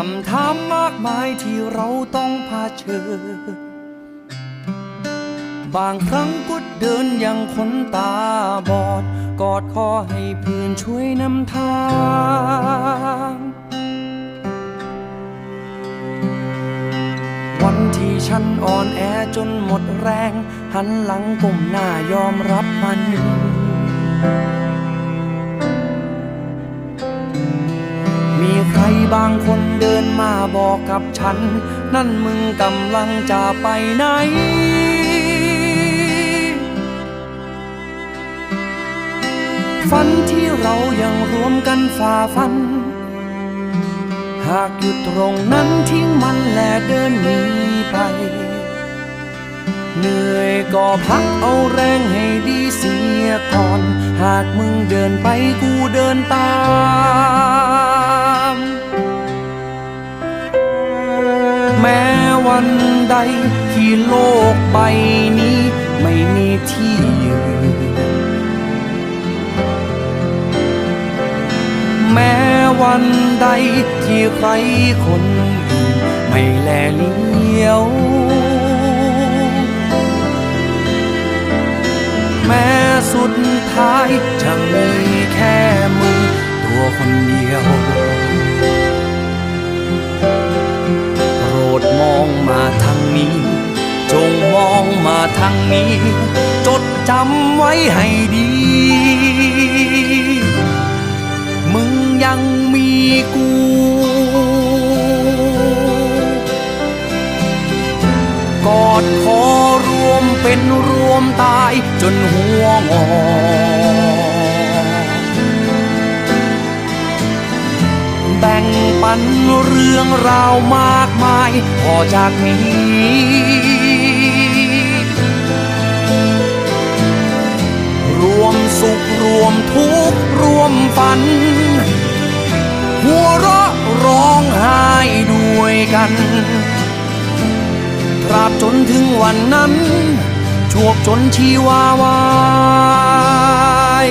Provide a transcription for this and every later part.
คำถามมากมายที่เราต้องเชิญบางครั้งก็เดินอย่างคนตาบอด กอดคอให้เพื่อนช่วยนำทาง วันที่ฉันอ่อนแอจนหมดแรง หันหลังก้มหน้ายอมรับมันมีใครบางคนเดิน มาบอกกับฉัน นั่นมึงกำลังจะไปไหน ฝันที่เรายังรวมกันฝ่าฟัน หากหยุดตรงนั้นทิ้งมันและเดินหนีไปเหนื่อยก็พักเอาแรงให้ดีเสียก่อน หากมึงเดินไปกูเดินตาม ที่โลกใบนี้ไม่มีที่ยืน แม้วันใดที่ใครคนอื่นไม่แลเลี้ยว แม้สุดท้ายจะมีแค่มึงตัวคนเดียว ทางนี้ จดจำไว้ให้ดี มึงยังมีกูกอดคอรวมเป็นรวมตายจนหัวงอแบ่งปันเรื่องราวมากมายพอจากนี้ ตราบจนถึงวันนั้น ชวบจนชีวาวาย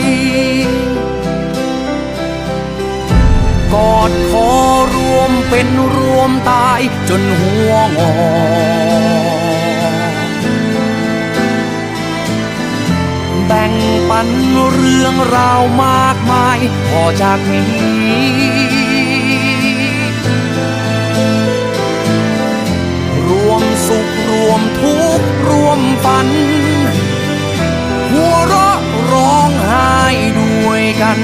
กอดคอรวมเป็นรวมตายจนหัวงอแบ่งปันเรื่องราวมากมายพอจากนี้ วมทุกข์รวมฝัน หัวเราะร้องไห้ด้วยกัน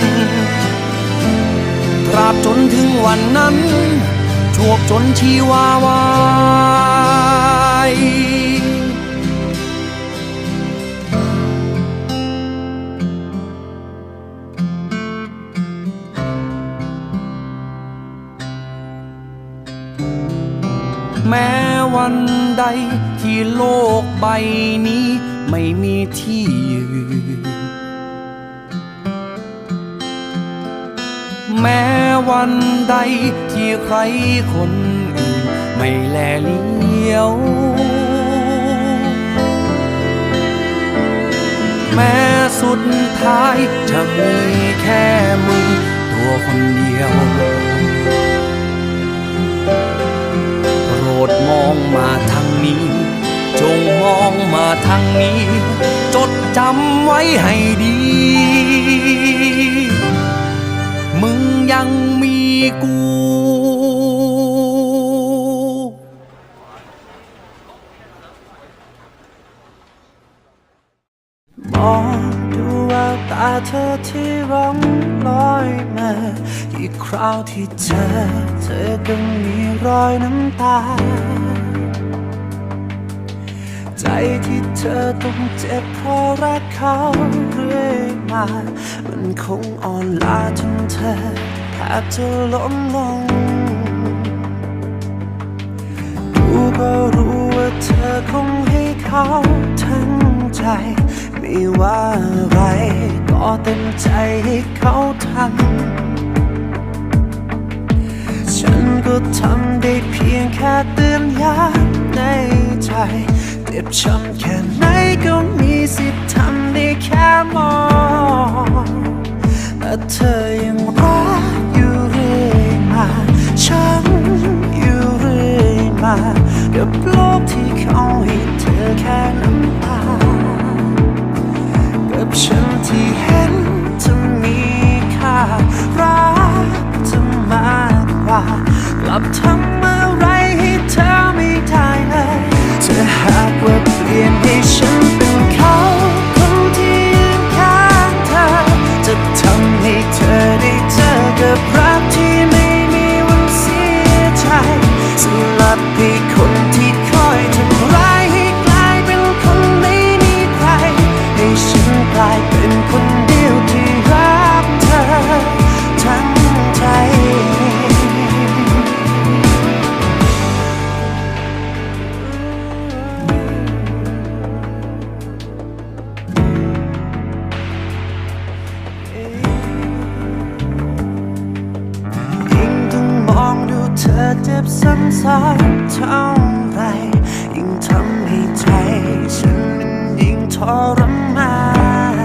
ตราบจนถึงวันนั้นชวบจนชีวาวายแม้วันใด ที่โลกใบนี้ไม่มีที่ยืน แม้วันใดที่ใครคนอื่น ไม่แลเลี้ยว แม้สุดท้ายจะมีแค่มึงตัวคนเดียว นี้ จดจำไว้ให้ดี มึงยังมีกูมองดูแววตาเธอที่ร้องลอยมาอีกคราวที่เจอเธอก็มีรอยน้ำตา ใจที่เธอต้องเจ็บเพราะรักเขาเรื่อยมา มันคงอ่อนล้าจนเธอแทบจะล้มลงกูก็รู้ว่าเธอคงให้เขาทั้งใจ ไม่ว่าอะไร ก็เต็มใจให้เขาทำฉันก็ทำได้เพียงแค่เตือนย้ำในใจ เจ็บช้ำแค่ไหนก็มีสิทธิ์ทำได้แค่มองแต่เธอยังรักอยู่เรื่อยมาฉันอยู่เรื่อยมากับโลกที่เขาให้เธอแค่น้ำตากับฉันที่ ลี่ เธอเจ็บซ้ำๆเท่าไร ยิ่งทำให้ใจฉันมันยิ่งทรมา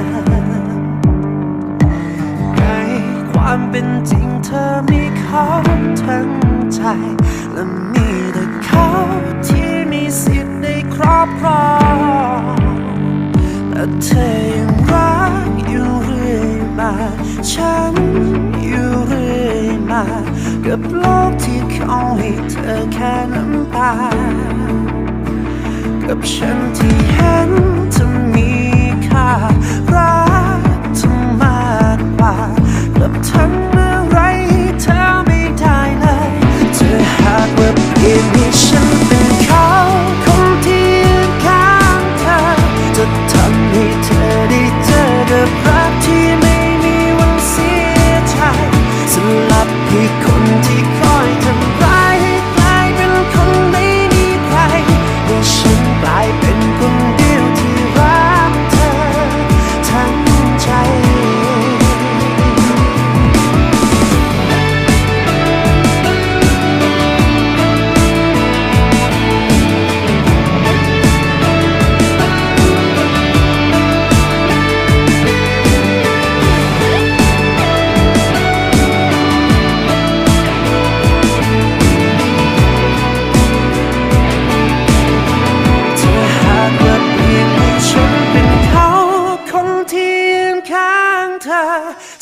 นในความเป็นจริงเธอมีเขาทั้งใจ และมีแต่เขาที่มีสิทธิ์ได้ครอบครองแต่เธอยังรักอยู่เรื่อยมา ฉันอยู่เรื่อยมา กับโลกที่ เอาให้เธอแค่น้ำตา กับฉันที่เห็นจะมีค่า รักเธอมากกว่ากับทำอะไรให้เธอไม่ได้เลยเธอหากว่าเพียงให้ฉัน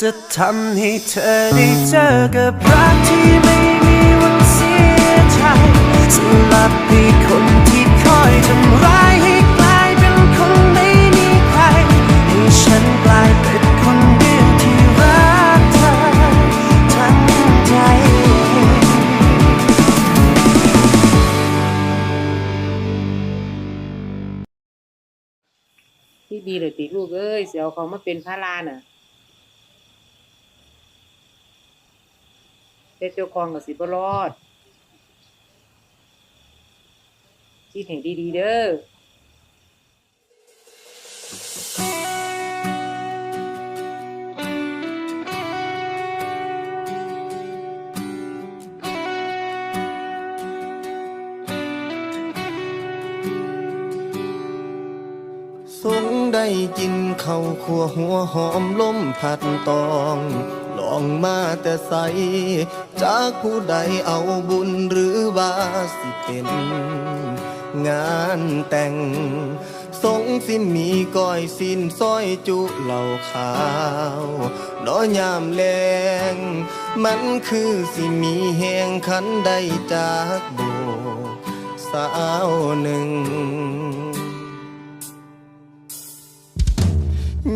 จะทำให้เธอได้เจอกับรักที่ไม่มีวันเสียใจสลับให้คนที่คอยทำร้ายให้กลายเป็นคนไม่มีใคร ให้ฉันกลายเป็นคนเดียวที่รักเธอทั้งใจที่ดีเลยติลูกเอ้ยเสียวเขามาเป็นพระลาน่ะ แต่เจ้าของกับสิบรอดคิดให้ดีๆเด้อสงได้กินข้าวขัวหัวหอมล้มผัดตอง องมาแต่ใส จากผู้ใดเอาบุญหรือว่าสิเป็น งานแต่ง สงสินมีก้อยสิ้นซอยจุเหล่าขาวน้อยามแลงมันคือสิมีแหงขันได้จากโบสาวหนึ่ง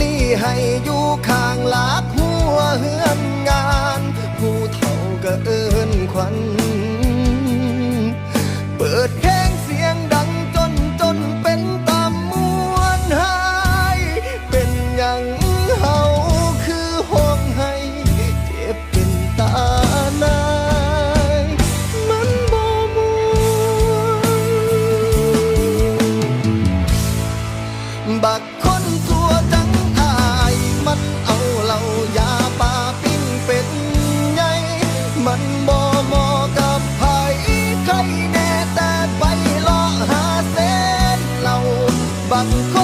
ลี่ให้อยู่ข้างลากหัวเฮือนงาน ผู้เท่าก็เอิ้นควัน บั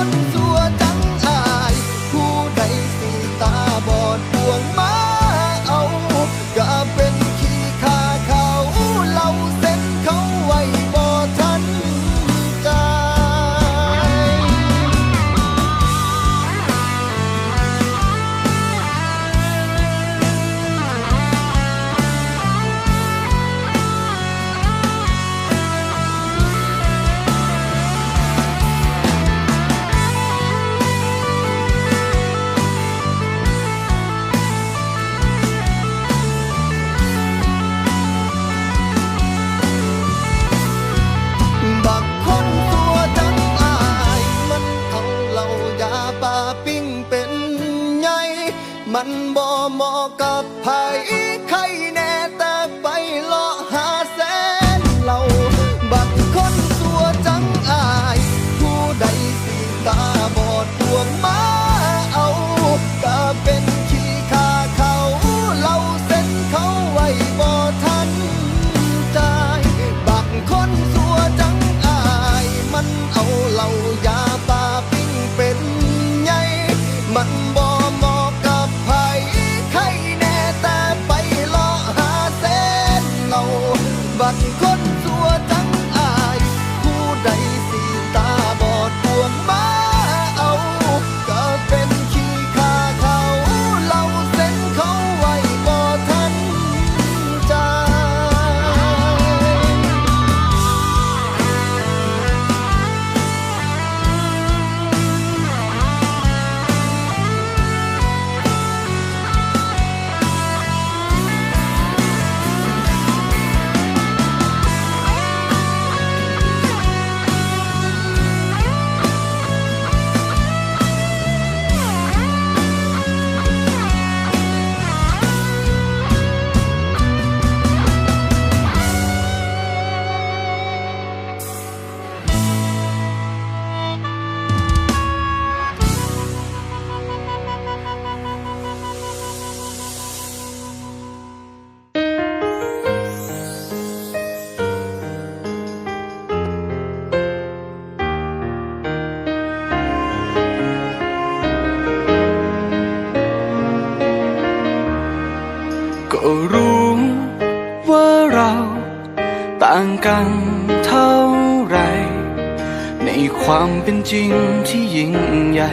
ความเป็นจริงที่ยิ่งใหญ่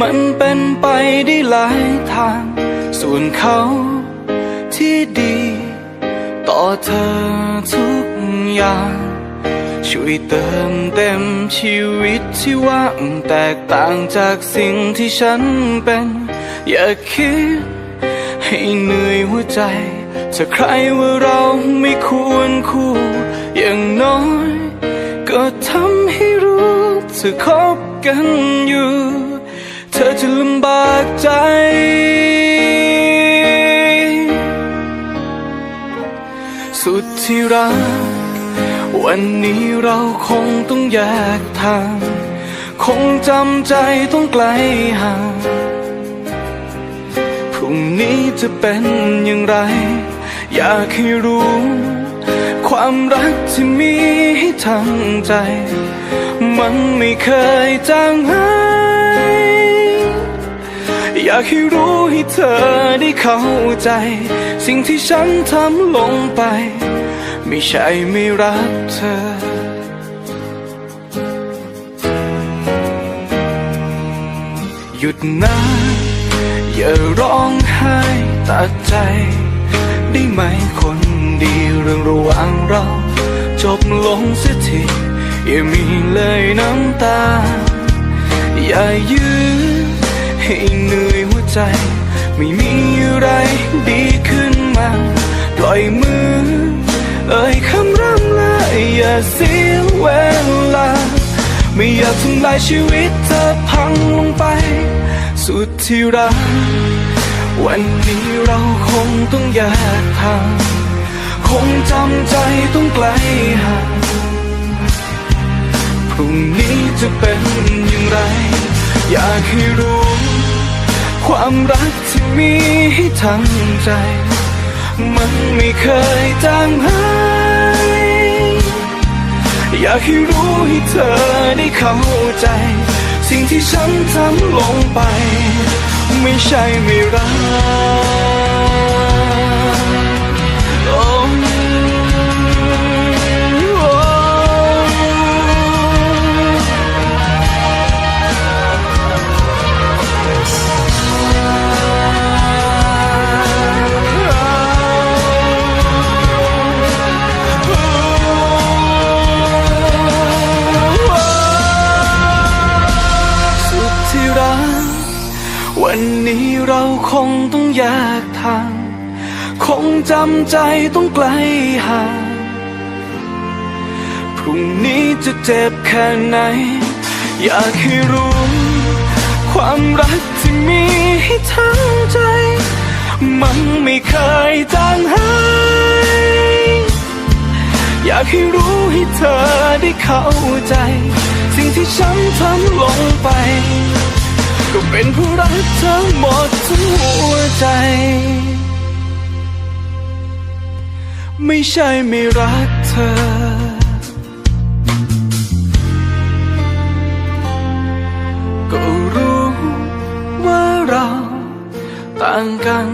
มันเป็นไปได้หลายทาง ส่วนเขาที่ดี ต่อเธอทุกอย่าง ช่วยเติมเต็มชีวิตที่ว่างแตกต่างจากสิ่งที่ฉันเป็น อย่าคิดให้เหนื่อยหัวใจถ้าใครว่าเราไม่ควรคู่ อย่างน้อยก็ทำให้ เธอคบกันอยู่ เธอจะลำบากใจ สุดที่รัก วันนี้เราคงต้องแยกทาง คงจำใจต้องไกลห่างพรุ่งนี้จะเป็นอย่างไร อยากให้รู้ ความรักที่มีให้ทั้งใจ มันไม่เคยจางหายอยากให้รู้ให้เธอได้เข้าใจ สิ่งที่ฉันทำลงไป ไม่ใช่ไม่รักเธอ หยุดนะอย่าร้องไห้ตัดใจ ได้ไหมคน รื่องระหว่างเรา จบลงเสียทีอย่ามีเลยน้ำตา อย่ายื้อให้เหนื่อยหัวใจ ไม่มีอะไรดีขึ้นมา ปล่อยมือ เอ่ยคำร่ำลาอย่าเสียเวลา ไม่อยากทำลายชีวิตเธอพังลงไป สุดที่รักวันนี้เราคงต้องแยกทาง คงจำใจต้องไกลห่างพรุ่งนี้จะเป็นอย่างไร อยากให้รู้ ความรักที่มีให้ทั้งใจ มันไม่เคยจางหายอยากากให้รู้ให้เธอได้เข้าใจ สิ่งที่ฉันทำลงไป ไม่ใช่ไม่รัก วันนี้เราคงต้องแยกทาง คงจำใจต้องไกลห่างพรุ่งนี้จะเจ็บแค่ไหน อยากให้รู้ ความรักที่มีให้ทั้งใจ มันไม่เคยจางหายอยากให้รู้ให้เธอได้เข้าใจ สิ่งที่ฉันทำลงไป ก็เป็นเพราะรักเธอหมดทั้งหัวใจ ไม่ใช่ไม่รักเธอ ก็รู้ว่าเราต่างกัน